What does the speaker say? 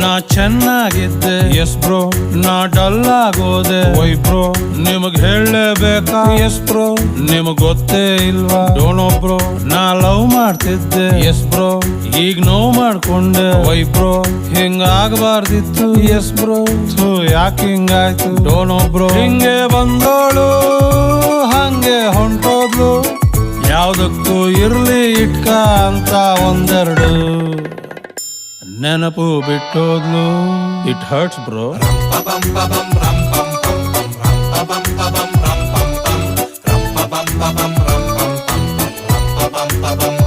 ನಾ ಚೆನ್ನಾಗಿದ್ದೆ. Yes bro ನಾ ಡಲ್ ಆಗೋದೆ ವೈ ಬ್ರೋ ನಿಮಗ್ ಹೇಳಬೇಕಾ ಎಸ್ ಬ್ರೋ ನಿಮಗ್ ಗೊತ್ತೇ ಇಲ್ವಾ? ಡೋನೋ ಬ್ರೋ ನಾ ಲವ್ ಮಾಡ್ತಿದ್ದೆ. ಎಸ್ ಬ್ರೋ ಈಗ ನೋವು ಮಾಡ್ಕೊಂಡೆ. ವೈ ಬ್ರೋ ಹಿಂಗ ಆಗಬಾರ್ದಿತ್ತು ಎಸ್ ಬ್ರೋ ಥು, ಯಾಕೆ ಹಿಂಗಾಯ್ತು? ಡೋನೋ ಬ್ರೋ ಹಿಂಗೆ ಬಂದೋಳು, ಹಂಗೆ ಹೊಂಟೋದ್ಲು. ಯಾವ್ದಕ್ಕೂ ಇರ್ಲಿ ಇಟ್ಕ ಅಂತ ಒಂದೆರಡು. ನೆನಪು ಬಿಟ್ಟೋದ್ಲು ಇಟ್ ಹರ್ಟ್ಸ್ ಬ್ರೋ ರಂಪ